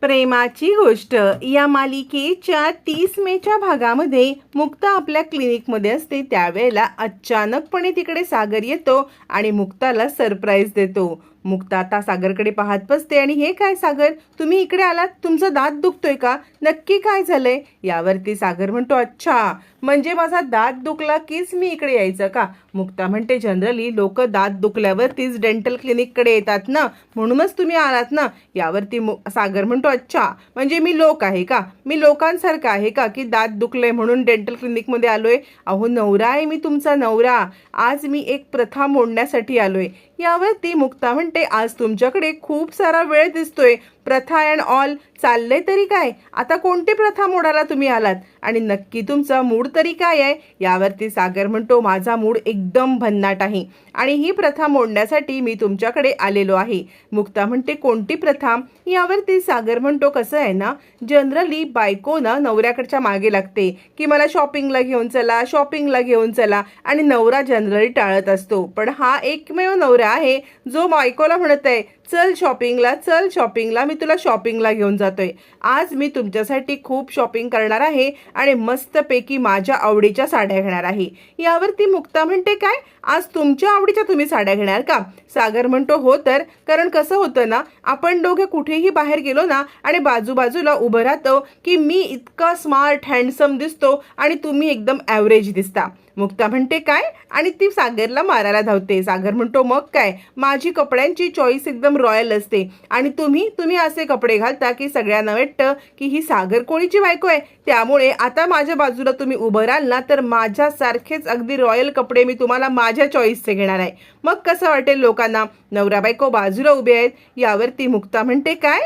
प्रेमाची गोष्ट. या मालिकेच्या तीस मेच्या भागामध्ये मुक्ता आपल्या क्लिनिकमध्ये असते. त्यावेळेला अचानकपणे तिकडे सागर येतो आणि मुक्ताला सरप्राईज देतो. मुक्ता आता सागरकडे पाहत बसते. आणि हे काय सागर? तुम्ही इकडे आलात. तुमचा दात दुखतोय का? नक्की काय झालंय? यावरती सागर म्हणतो अच्छा म्हणजे माझा दात दुखला कीच मी इकडे यायचं का? मुक्ता म्हणते जनरली लोक दात दुखल्यावरतीच डेंटल क्लिनिककडे येतात ना? म्हणूनच तुम्ही आलात ना? यावरती मु सागर म्हणतो अच्छा म्हणजे मी लोक आहे का? मी लोकांसारखं आहे का की दात दुखले म्हणून डेंटल क्लिनिकमध्ये आलोय? अहो नवरा आहे मी तुमचा नवरा. आज मी एक प्रथा मोडण्यासाठी आलोय. यावरती मुक्ता म्हणते आज तुमच्याकडे खूप सारा वेळ दिसतोय. प्रथा अँड ऑल चाललंय तरी काय? आता कोणती प्रथा मोडायला तुम्ही आलात? आणि नक्की तुमचा मूड तरी काय आहे? यावरती सागर म्हणतो माझा मूड एकदम भन्नाट आहे. आणि ही प्रथा मोडण्यासाठी मी तुमच्याकडे आलेलो आहे. मुक्ता म्हणते कोणती प्रथा? यावरती सागर म्हणतो कसं आहे ना जनरली बायको ना नवऱ्याकडच्या मागे लागते की मला शॉपिंगला घेऊन चला शॉपिंगला घेऊन चला आणि नवरा जनरली टाळत असतो. पण हा एकमेव नवरा आहे जो बायकोला म्हणत आहे चल शॉपिंगला चल शॉपिंगला मी तुला शॉपिंगला घेऊन जातोय. आज मी तुमच्यासाठी खूप शॉपिंग करणार आहे आणि मस्तपैकी माझ्या आवडीच्या साड्या घेणार आहे. यावरती मुक्ता म्हणते काय? आज तुमच्या आवडीच्या तुम्ही साड्या घेणार का? सागर म्हणतो हो तर. कारण कसं होतं ना आपण दोघे कुठेही बाहेर गेलो ना आणि बाजूबाजूला उभं राहतो की मी इतका स्मार्ट हँडसम दिसतो आणि तुम्ही एकदम ॲव्हरेज दिसता. मुक्ता म्हणते काय? आणि ती सागरला मारायला धावते. सागर म्हणतो मग काय? माझी कपड्यांची चॉईस एकदम रॉयल असते आणि तुम्ही तुम्ही असे कपडे घालता की सगळ्यांना वाटतं की ही सागर कोळीची बायको आहे. त्यामुळे आता माझ्या बाजूला तुम्ही उभं राहाल ना तर माझ्यासारखेच अगदी रॉयल कपडे मी तुम्हाला माझ्या चॉईसचे घेणार आहे. मग कसं वाटेल लोकांना? नवरा बायको बाजूला उभे आहेत यावरती मुक्ता म्हणते काय?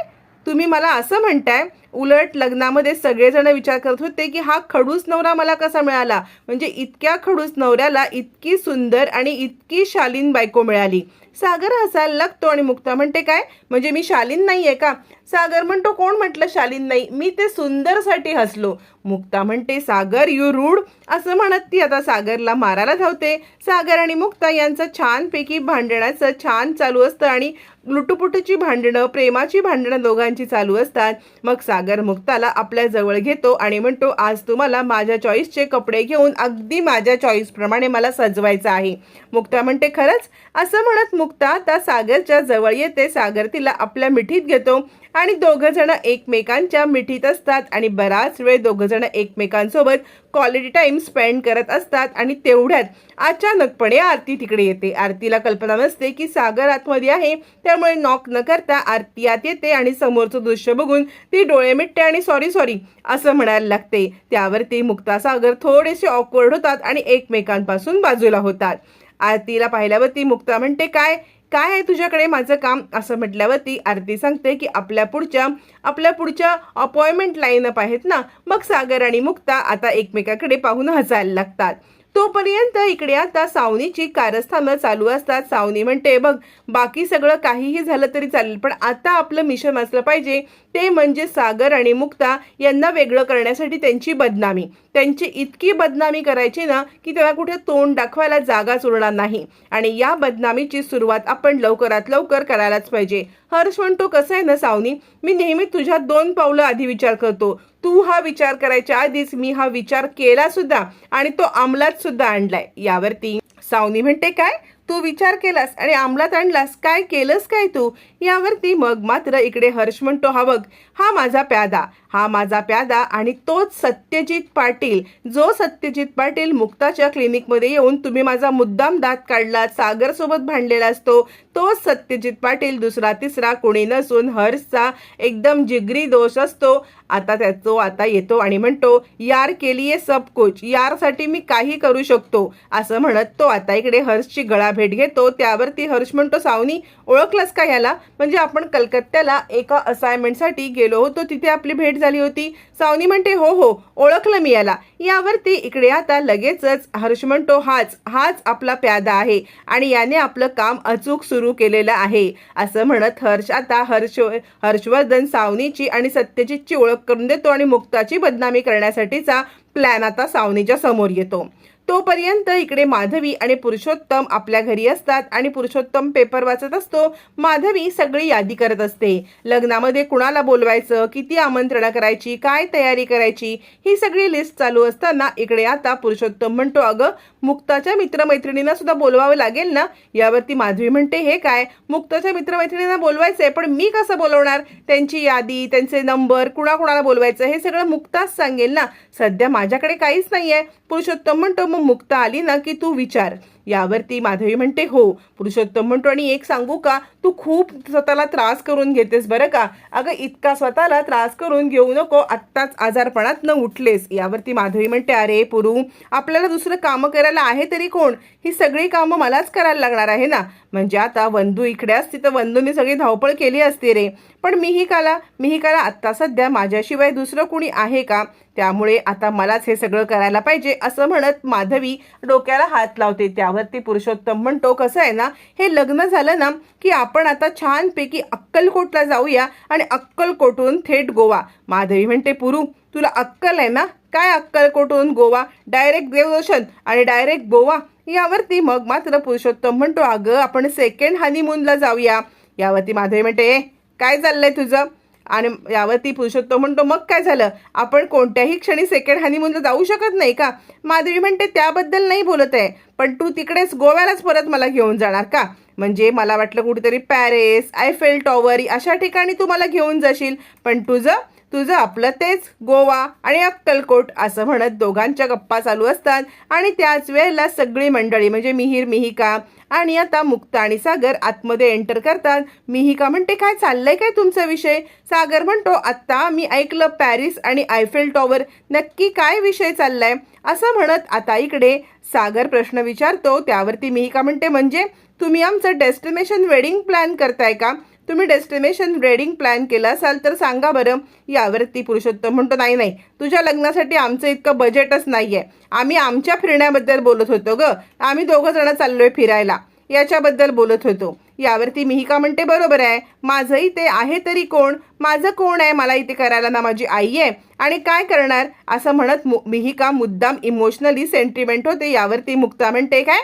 तुम्ही मला असं म्हणताय उलट लग्नामध्ये सगळेजण विचार करत होते की हा खडूस नवरा मला कसा मिळाला? म्हणजे इतक्या खडूस नवऱ्याला इतकी सुंदर आणि इतकी शालीन बायको मिळाली. सागर हसायला लागतो आणि मुक्ता म्हणते काय? म्हणजे मी शालीन नाही आहे का? सागर म्हणतो कोण म्हटलं शालीन नाही? मी ते सुंदरसाठी हसलो. मुक्ता म्हणते सागर यू रूड असं म्हणत ती आता सागरला मारायला धावते. सागर आणि मुक्ता यांचं छानपैकी भांडणाचं छान चालू असतं आणि लुटुपुटूची भांडणं प्रेमाची भांडणं दोघांची चालू असतात. मग सागर सागर मुक्ताला आपल्या जवळ घेतो आणि म्हणतो आज तुम्हाला माझ्या चॉईसचे कपडे घेऊन अगदी माझ्या चॉईसप्रमाणे मला सजवायचं आहे. मुक्ता म्हणते खरंच? असं म्हणत मुक्ता त्या सागरच्या जवळ येते. सागर तिला आपल्या मिठीत घेतो. आणि दोघंजणं एकमेकांच्या मिठीत असतात आणि बराच वेळ दोघंजणं एकमेकांसोबत क्वालिटी टाईम स्पेंड करत असतात आणि तेवढ्यात अचानकपणे आरती तिकडे येते. आरतीला कल्पना नसते की सागर आतमध्ये आहे त्यामुळे नॉक न करता आरती आत येते आणि समोरचं दृश्य बघून ती डोळे मिटते आणि सॉरी सॉरी असं म्हणायला लागते. त्यावरती मुक्ता सागर थोडेसे ऑकवर्ड होतात आणि एकमेकांपासून बाजूला होतात. आरतीला पाहिल्यावरती मुक्ता म्हणते काय? काय आहे तुझ्याकडे? माझं काम असं म्हटल्यावरती आरती सांगते की आपल्या पुढच्या आपल्या पुढच्या अपॉइंटमेंट लाईनअप आहेत ना? मग सागर आणि मुक्ता आता एकमेकाकडे पाहून हसायला लागतात. तोपर्यंत इकडे आता सावनीची कारस्थानं चालू असतात. सावनी म्हणते बघ बाकी सगळं काहीही झालं तरी चालेल पण आता आपलं मिशन असलं पाहिजे. ते म्हणजे सागर आणि मुक्ता यांना वेगळं करण्यासाठी त्यांची बदनामी. त्यांची इतकी बदनामी करायची ना की त्याला कुठे तोंड दाखवायला जागाच उरणार नाही. आणि या बदनामीची सुरुवात आपण लवकरात लवकर करायलाच पाहिजे. हर्ष म्हणतो कसं आहे ना सावनी? मी नेहमी तुझ्या दोन पावलं आधी विचार करतो. तू हा विचार करायच्या आधीच मी हा विचार केला सुद्धा आणि तो अंमलात सुद्धा आणलाय. यावरती सावनी म्हणते काय? तू विचार केलास आणि अंमलात आणलास? काय केलंस काय तू? यावरती मग मात्र इकडे हर्ष म्हणतो हा बघ हा माझा प्यादा. हा माझा प्यादा आणि तोच सत्यजित पाटील. जो सत्यजित पाटील मुक्ताच्या क्लिनिकमध्ये येऊन तुम्ही माझा मुद्दाम दात काढला सागरसोबत भांडलेला असतो तोच सत्यजित पाटील दुसरा तिसरा कोणी नसून हर्षचा एकदम जिगरी दोष असतो. आता त्याचो आता येतो आणि म्हणतो यार केलीये सब कुछ यारसाठी मी काही करू शकतो. असं म्हणत तो आता इकडे हर्षची गळा भेट घेतो. त्यावरती हर्ष म्हणतो सावनी ओळखलंस का ह्याला? म्हणजे आपण कलकत्त्याला एका असाइनमेंटसाठी गेलो होतो तिथे आपली भेट झाली होती. सावनी म्हणते हो हो ओळखलं मी याला. यावरती इकडे आता लगेचच हर्ष म्हणतो हाच हाच आपला प्यादा आहे आणि याने आपलं काम अचूक सुरू केलेलं आहे. असं म्हणत हर्ष आता हर्ष हर्षवर्धन सावनीची आणि सत्यजितची ओळख करून देतो आणि मुक्ताची बदनामी करण्यासाठीचा प्लॅन आता सावनीच्या समोर येतो. तोपर्यंत इकडे माधवी आणि पुरुषोत्तम आपल्या घरी असतात आणि पुरुषोत्तम पेपर वाचत असतो. माधवी सगळी यादी करत असते. लग्नामध्ये कुणाला बोलवायचं किती आमंत्रणं करायची काय तयारी करायची ही सगळी लिस्ट चालू असताना इकडे आता पुरुषोत्तम म्हणतो अगं मुक्ताच्या मित्रमैत्रिणींना सुद्धा बोलवावं लागेल ना? यावरती माधवी म्हणते हे काय? मुक्ताच्या मित्रमैत्रिणींना बोलवायचंय पण मी कसं बोलवणार? त्यांची यादी त्यांचे नंबर कुणाकुणाला बोलवायचं हे सगळं मुक्ताच सांगेल ना? सध्या माझ्याकडे काहीच नाहीये. पुरुषोत्तम म्हणतो मग मुक्ता आली ना की तू विचार. यावरती माधवी म्हणते हो पुरुषोत्तम म्हणतो आणि एक सांगू का? तू खूप स्वतःला त्रास करून घेतेस बरं का? अगं इतका स्वतःला त्रास करून घेऊ नको आत्ताच आजारपणात न उठलेस. यावरती माधवी म्हणते अरे पुरू आपल्याला दुसरं कामं करायला आहे तरी कोण? ही सगळी कामं मलाच करायला लागणार आहे ना? म्हणजे आता वंदू इकडे असती तर वंदूने सगळी धावपळ केली असती रे. पण मीही काला मीही काला आत्ता सध्या माझ्याशिवाय दुसरं कुणी आहे का? त्यामुळे आता मलाच हे सगळं करायला पाहिजे असं म्हणत माधवी डोक्याला हात लावते. त्या यावरती पुरुषोत्तम. म्हणतो कसं आहे ना हे लग्न झालं ना की आपण आता छानपैकी अक्कलकोटला जाऊया आणि अक्कलकोटून थेट गोवा. माधवी म्हणते पुरू तुला अक्कल आहे ना? काय अक्कलकोटून गोवा? डायरेक्ट देवदर्शन आणि डायरेक्ट गोवा यावरती मग मात्र पुरुषोत्तम म्हणतो अगं आपण सेकंड हनीमूनला जाऊया. यावरती माधवी म्हणते काय चाललंय तुझं? आणि यावरती पुरुषोत्तम म्हणतो मग काय झालं? आपण कोणत्याही क्षणी सेकंड हनीमूनला जाऊ शकत नाही का? माधवी म्हणते त्याबद्दल नाही बोलत आहे पण तू तिकडेच गोव्यालाच परत मला घेऊन जाणार का? म्हणजे मला वाटलं कुठेतरी पॅरिस आयफेल टॉवर अशा ठिकाणी तू मला घेऊन जाशील पण तुझं तुझं आपलं तेच गोवा आणि अक्कलकोट असं म्हणत दोघांच्या गप्पा चालू असतात. आणि त्याच वेळेला सगळी मंडळी म्हणजे मिहीर मिहिका आणि आता मुक्ता आणि सागर आतमध्ये एंटर करतात. मिहिका म्हणते काय चाललंय काय तुमचा विषय? सागर म्हणतो आत्ता मी ऐकलं पॅरिस आणि आयफेल टॉवर. नक्की काय विषय चाललाय? असं म्हणत आता इकडे सागर प्रश्न विचारतो. त्यावरती मिहिका म्हणते म्हणजे तुम्ही आमचं डेस्टिनेशन वेडिंग प्लॅन करताय का? तुम्ही डेस्टिनेशन वेडिंग प्लॅन केला असाल तर सांगा बरं. यावरती पुरुषोत्तम म्हणतो नाही नाही तुझ्या लग्नासाठी आमचं इतकं बजेटच नाही आहे आम्ही आमच्या फिरण्याबद्दल बोलत होतो ग. आम्ही दोघं जण आहे फिरायला. याच्याबद्दल बोलत होतो. यावरती मिहिका म्हणते बरोबर आहे. माझंही ते आहे तरी कोण? माझं कोण आहे? मला इथे करायला ना माझी आई आहे. आणि काय करणार? असं म्हणत मु- मिहिका मुद्दाम इमोशनली सेंटिमेंट होते. यावरती मुक्ता म्हणते काय?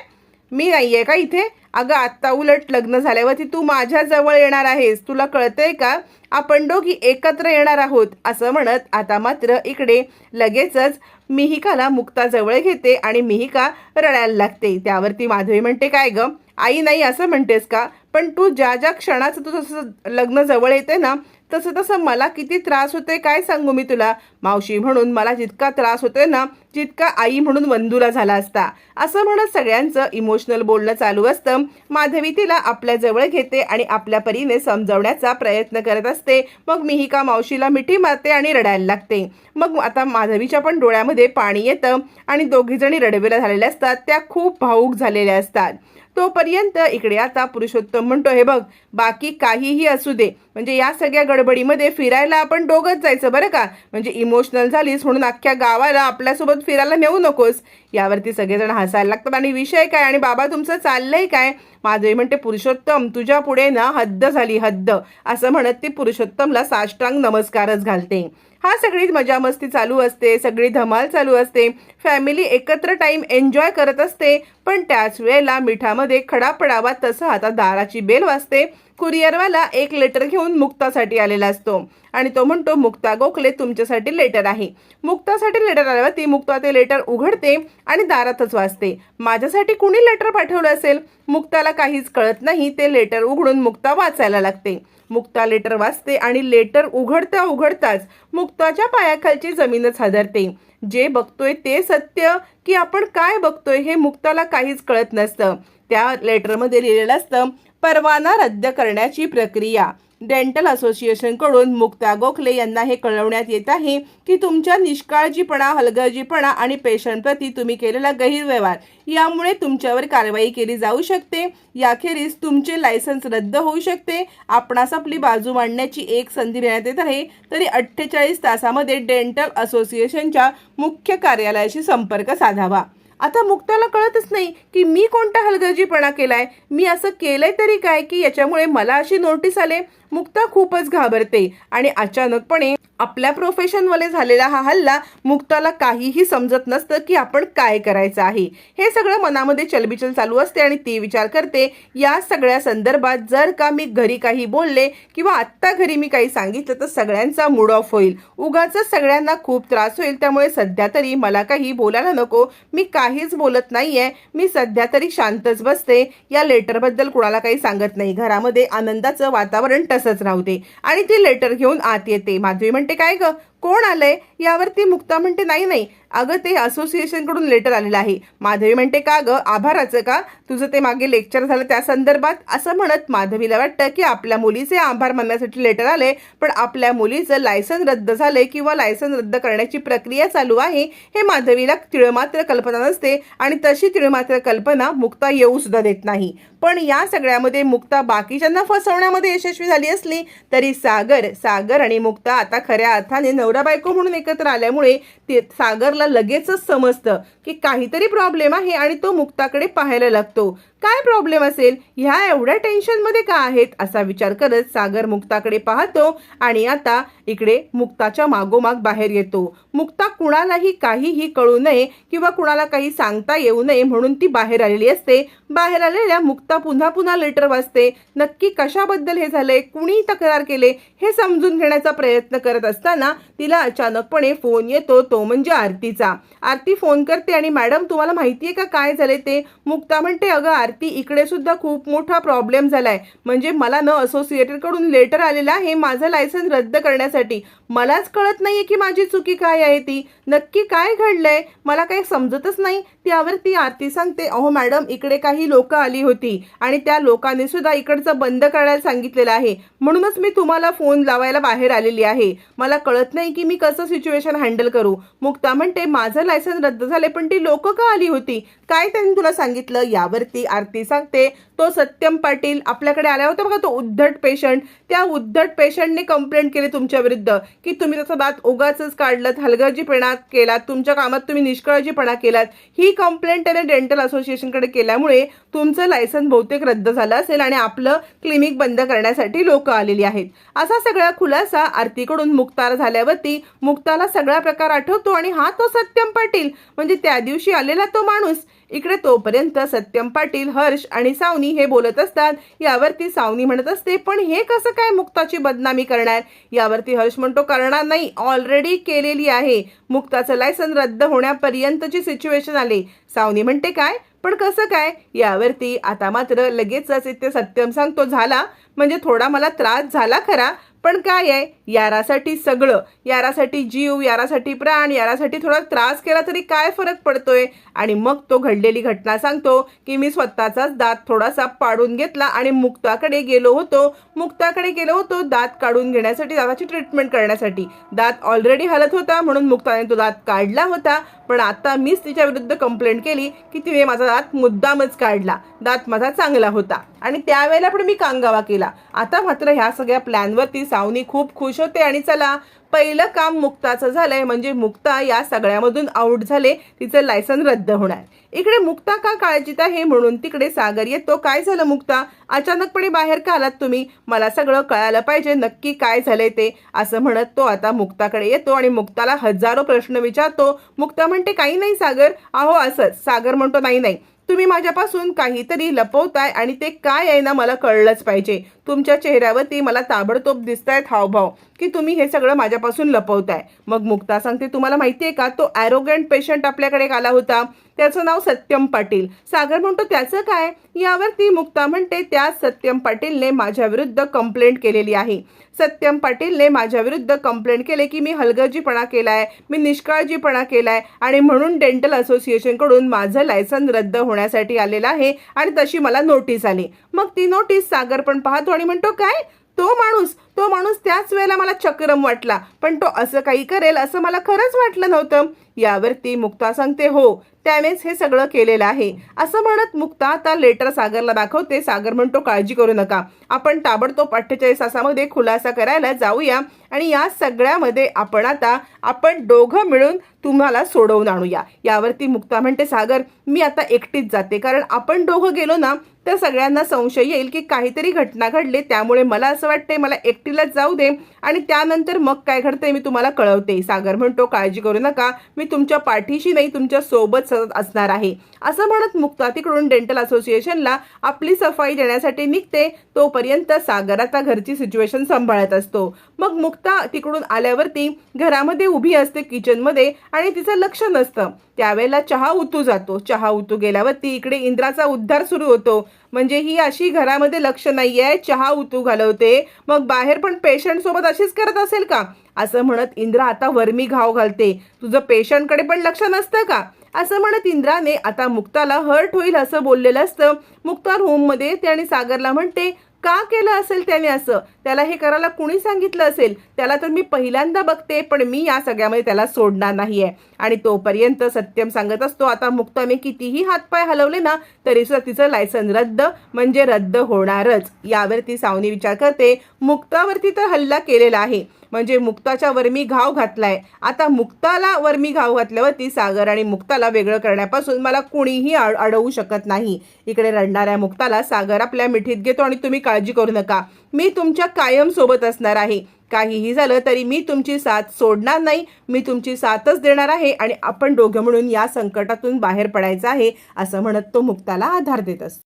मी नाही आहे का इथे? अगं आत्ता उलट लग्न झाल्यावरती तू माझ्याजवळ येणार आहेस. तुला कळतंय का? आपण दोघी एकत्र येणार आहोत असं म्हणत आता मात्र इकडे लगेचच मिहिकाला मुक्ता जवळ घेते आणि मिहिका रडायला लागते. त्यावरती माधवी म्हणते काय ग? आई नाही असं म्हणतेस का? पण तू ज्या ज्या क्षणाचं तुझं जसं लग्न जवळ येते ना तसं तसं मला किती त्रास होते काय सांगू मी तुला? मावशी म्हणून मला जितका त्रास होतोय ना जितका आई म्हणून वंदूला झाला असता. असं म्हणत सगळ्यांचं इमोशनल बोलणं चालू असतं. माधवी तिला आपल्याजवळ घेते आणि आपल्या परीने समजवण्याचा प्रयत्न करत असते. मग मिहिका मावशीला मिठी मारते आणि रडायला लागते. मग आता माधवीच्या पण डोळ्यामध्ये पाणी येतं आणि दोघीजणी रडवेला झालेल्या असतात. त्या खूप भाऊक झालेल्या असतात. तोपर्यंत इकडे आता पुरुषोत्तम म्हणतो हे बघ बाकी काहीही असू दे. म्हणजे या सगळ्या गडबडीमध्ये फिरायला आपण दोघंच जायचं बरं का? म्हणजे इमोशनल झालीस म्हणून अख्ख्या गावाला आपल्यासोबत फिरायला नेऊ नकोस. यावरती सगळेजण हसायला लागतात. आणि विषय काय? आणि बाबा तुमचं चाललंय काय? माधवी म्हणते पुरुषोत्तम तुझ्या पुढे ना हद्द झाली हद्द. असं म्हणत ती पुरुषोत्तमला साष्टांग नमस्कारच घालते. हा सगळी मजा मस्ती चालू असते सगळी धमाल चालू असते. फॅमिली एकत्र टाइम एन्जॉय करत असते पण त्याच वेळेला मिठामध्ये खडा पडावा तसं आता दाराची बेल वाजते. कुरिअरवाला एक लेटर घेऊन मुक्तासाठी आलेला असतो. आणि तो म्हणतो मुक्ता गोखले तुमच्यासाठी लेटर आहे. मुक्तासाठी लेटर आल्यावर ती मुक्ता ते लेटर उघडते आणि दारातच वाचते माझ्यासाठी कुणी लेटर पाठवलं असेल? मुक्ताला काहीच कळत नाही ते लेटर उघडून मुक्ता वाचायला लागते. मुक्ता लेटर वाचते आणि लेटर उघडता उघडताच मुक्ताच्या पायाखालची जमीनच हादरते. जे बघतोय ते सत्य की आपण काय बघतोय हे मुक्ताला काहीच कळत नसतं. त्या लेटरमध्ये लिहिलेलं असतं परवाना रद्द करण्याची प्रक्रिया. डेंटल असोसिएशनकडून मुक्ता गोखले यांना हे कळवण्यात येत आहे की तुमच्या निष्काळजीपणा हलगर्जीपणा आणि पेशंटप्रती तुम्ही केलेला गैरव्यवहार यामुळे तुमच्यावर कारवाई केली जाऊ शकते. याखेरीज तुमचे लायसन्स रद्द होऊ शकते. आपणास आपली बाजू मांडण्याची एक संधी देण्यात येत आहे. तरी अठ्ठेचाळीस तासामध्ये डेंटल असोसिएशनच्या मुख्य कार्यालयाशी संपर्क साधावा. आता मुक्ताला कळतच नाही की मी कोणता हलगर्जीपणा केलाय? मी असं केलंय तरी काय की याच्यामुळे मला अशी नोटीस आले? मुक्ता खूपच घाबरते आणि अचानकपणे आपल्या प्रोफेशनमध्ये झालेला हा हल्ला मुक्ताला काहीही समजत नसतं की आपण काय करायचं आहे. हे सगळं मनामध्ये चलबिचल चालू असते आणि ती विचार करते या सगळ्या संदर्भात जर का मी घरी काही बोलले किंवा आत्ता घरी मी काही सांगितलं तर सगळ्यांचा मूड ऑफ होईल. उगाच सगळ्यांना खूप त्रास होईल त्यामुळे सध्या तरी मला काही बोलायला नको. मी काहीच बोलत नाहीये. मी सध्या तरी शांतच बसते. या लेटरबद्दल कुणाला काही सांगत नाही. घरामध्ये आनंदाचं वातावरण तसंच राहते आणि ती लेटर घेऊन आत येते. माधवी म्हणते काय ग? कोण आलंय? यावरती मुक्ता म्हणते नाही नाही. अगं ते असोसिएशनकडून लेटर आलेलं आहे. माधवी म्हणते का गं आभाराचं का? तुझं ते मागे लेक्चर झालं त्या संदर्भात. असं म्हणत माधवीला वाटतं की आपल्या मुलीचे आभार मानण्यासाठी लेटर आले पण आपल्या मुलीचं लायसन रद्द झालंय किंवा लायसन रद्द करण्याची प्रक्रिया चालू आहे हे माधवीला तिळमात्र कल्पना नसते आणि तशी तिळमात्र कल्पना मुक्ता येऊ सुद्धा देत नाही. पण या सगळ्यामध्ये मुक्ता बाकीच्यांना फसवण्यामध्ये यशस्वी झाली असली तरी सागर सागर आणि मुक्ता आता खऱ्या अर्थाने नवरा बायको म्हणून एकत्र आल्यामुळे ते सागरला लगेचच समजतं की काहीतरी प्रॉब्लेम आहे आणि तो मुक्ताकडे पाहायला लागतो. काय प्रॉब्लेम असेल? ह्या एवढ्या टेन्शनमध्ये का आहेत? असा विचार करत सागर मुक्ताकडे पाहतो आणि आता इकडे मुक्ताच्या मागोमाग बाहेर येतो. मुक्ता कुणालाही काहीही कळू नये किंवा कुणाला काही सांगता येऊ नये म्हणून ती बाहेर आलेली असते. बाहेर आलेल्या मुक्ता पुन्हा पुन्हा लेटर वाचते. नक्की कशाबद्दल हे झालंय? कुणी तक्रार केले? हे समजून घेण्याचा प्रयत्न करत असताना तिला अचानकपणे फोन येतो. तो म्हणजे आरतीचा. आरती फोन करते आणि मॅडम तुम्हाला माहितीये का काय झाले ते? मुक्ता म्हणते अगं आरती इकडे सुद्धा खूप मोठा प्रॉब्लेम झालाय. म्हणजे मला न असोसिएटेडकडून लेटर आलेलं आहे माझं लायसन रद्द करण्यासाठी. मलाच कळत नाहीये की माझी चुकी काय आहे ती. नक्की काय घडलंय मला काही समजतच नाही. त्यावर ती आरती सांगते अहो मॅडम इकडे काही लोक आली होती आणि त्या लोकांनी सुद्धा इकडचं बंद करायला सांगितलेलं आहे. म्हणूनच मी तुम्हाला फोन लावायला बाहेर आलेली आहे. मला कळत नाही की मी कसं सिच्युएशन हँडल करू. मुक्ता म्हणते माझं लायसन रद्द झाले पण ती लोक का आली होती? काय त्यांनी तुला सांगितलं? यावरती आरती सांगते. तो सत्यम पाटील आपल्याकडे आला होता बघा तो उद्धट पेशंट. त्या उद्धट पेशंटने कंप्लेंट केली तुमच्या विरुद्ध की तुम्ही त्याचा दात उगाच काढलं हलगर्जीपणा केलात तुमच्या कामात तुम्ही निष्काळजीपणा केलात. ही कंप्लेंट त्याने डेंटल असोसिएशनकडे केल्यामुळे तुमचं लायसन बहुतेक रद्द झालं असेल आणि आपलं क्लिनिक बंद करण्यासाठी लोक आलेली आहेत. असा सगळा खुलासा आरतीकडून मुक्तार झाल्यावरती मुक्ताला सगळा प्रकार आठवतो आणि हा तो सत्यम पाटील. म्हणजे त्या दिवशी आलेला तो माणूस. इकडे तोपर्यंत सत्यम पाटील हर्ष आणि सावनी हे बोलत असतात. यावरती सावनी म्हणत असते पण हे कसं काय मुक्ताची बदनामी करणार? यावरती हर्ष म्हणतो करणार नाही ऑलरेडी केलेली आहे. मुक्ताचं लायसन रद्द होण्यापर्यंतची सिच्युएशन आली. सावनी म्हणते काय? पण कसं काय? यावरती आता मात्र लगेचच इथे सत्यम सांगतो झाला. म्हणजे थोडा मला त्रास झाला खरा पण काय आहे? यारासाठी सगळं. यारासाठी जीव यारासाठी प्राण यारासाठी थोडा त्रास केला तरी काय फरक पडतोय? आणि मग तो घडलेली घटना सांगतो की मी स्वतःचाच दात थोडासा पाडून घेतला आणि मुक्ताकडे गेलो होतो. मुक्ताकडे गेलो होतो दात काढून घेण्यासाठी दाताची ट्रीटमेंट करण्यासाठी. दात ऑलरेडी हलत होता म्हणून मुक्ताने तो दात काढला होता. पण आता मीच तिच्या विरुद्ध कंप्लेंट केली की तिने माझा दात मुद्दामच काढला. दात माझा चांगला होता. आणि त्यावेळेला पण मी कांगावा केला. आता मात्र ह्या सगळ्या प्लॅनवरती सावनी खूप खुश होते. आणि चला पहिलं काम मुक्ताचं झालंय म्हणजे मुक्ता या सगळ्यामधून आउट झाले तिचं लायसन रद्द होणार. इकडे मुक्ता का काळजीत आहे म्हणून तिकडे सागर येतो. काय झालं मुक्ता? अचानकपणे बाहेर का आलात तुम्ही? मला सगळं कळायला पाहिजे नक्की काय झालंय ते असं म्हणत तो आता मुक्ताकडे येतो आणि मुक्ताला हजारो प्रश्न विचारतो. मुक्ता म्हणते काही नाही सागर. अहो असंच. सागर म्हणतो नाही नाही. तुम्ही माझ्यापासून काहीतरी लपवताय आणि ते काय आहे ना मला कळलंच पाहिजे. तुमच्या चेहऱ्यावरती मला ताबडतोब दिसतायत हावभाव. की तुम्ही हे सगळं माझ्यापासून लपवताय. मग मुक्ता सांगते तुम्हाला माहितीये का तो ॲरोगंट पेशंट आपल्याकडे आला होता. त्याचं नाव सत्यम पाटील. सागर म्हणतो त्याचं काय? यावर ती मुक्ता म्हणते त्या सत्यम पाटीलने माझ्या विरुद्ध कंप्लेंट केलेली आहे. सत्यम पाटीलने माझ्या विरुद्ध कंप्लेंट केले की मी हलगर्जीपणा केलाय मी निष्काळजीपणा केलाय आणि म्हणून डेंटल असोसिएशनकडून माझं लायसन रद्द होण्यासाठी आलेलं आहे आणि तशी मला नोटीस आली. मग ती नोटीस सागर पण पाहतो आणि म्हणतो काय? तो माणूस तो माणूस त्याच वेळेला मला चक्रम वाटला पण तो असं काही करेल असं मला खरंच वाटलं नव्हतं. यावरती मुक्ता सांगते हो त्यानेच हे सगळं केलेलं आहे. असं म्हणत मुक्ता आता लेटर सागरला दाखवते. सागर म्हणतो काळजी करू नका. आपण ताबडतोब अठ्ठेचाळीस तासामध्ये खुलासा करायला जाऊया आणि या सगळ्यामध्ये आपण आता आपण दोघं मिळून तुम्हाला सोडवून आणूया. यावरती मुक्ता म्हणते सागर मी आता एकटीच जाते. कारण आपण दोघं गेलो ना तर सगळ्यांना संशय येईल की काहीतरी घटना घडली. त्यामुळे मला असं वाटतंय मला एक एकटीलाच जाऊ दे. आणि त्यानंतर मग काय घडतंय मी तुम्हाला कळवते. सागर म्हणतो काळजी करू नका. मी तुमच्या पाठीशी नाही तुमच्यासोबत सतत असणार आहे. असं म्हणत मुक्ता तिकडून डेंटल असोसिएशनला आपली सफाई देण्यासाठी निघते. तोपर्यंत सागर आता घरची सिच्युएशन सांभाळत असतो. मग मुक्ता तिकडून आल्यावरती घरामध्ये उभी असते किचनमध्ये आणि तिचं लक्ष नसतं. त्यावेळेला चहा उतू जातो. चहा उतू गेल्यावरती इकडे इंद्राचा उद्धार सुरू होतो. म्हणजे ही अशी घरामध्ये लक्ष नाही आहे चहा उतू घालवते. मग बाहेर पण पेशंटसोबत अशीच करत असेल का? असं म्हणत इंद्रा आता वर्मी घाव घालते. तुझं पेशंटकडे पण लक्ष नसतं का? असं म्हणत इंद्राने आता मुक्ताला हर्ट होईल असं बोललेलं असतं. मुक्ता रूममध्ये ते आणि सागरला म्हणते का केलं असेल त्याने असं? त्याला हे करायला कुणी सांगितलं असेल? त्याला तर मी पहिल्यांदा बघते पण मी या सगळ्यामध्ये त्याला सोडणार नाही आहे आणि तोपर्यंत सत्यम सांगत असतो आता मुक्ताने कितीही हातपाय हलवले ना तरी सुद्धा तिचं लायसन रद्द म्हणजे रद्द होणारच. यावरती सावनी विचार करते मुक्तावरती तर हल्ला केलेला आहे. म्हणजे मुक्ताच्या वर मी घाव घातलाय. आता मुक्ताला वर मी घाव घातल्यावरती सागर आणि मुक्ताला वेगळं करण्यापासून मला कुणीही अड- अडवू शकत नाही. इकडे रडणाऱ्या मुक्ताला सागर आपल्या मिठीत घेतो आणि तुम्ही काळजी करू नका. मी तुमच्या कायम सोबत असणार आहे. काहीही झालं तरी मी तुमची साथ सोडणार नाही. मी तुमची साथच देणार आहे आणि आपण दोघं म्हणून या संकटातून बाहेर पडायचं आहे असं म्हणत तो मुक्ताला आधार देत असतो.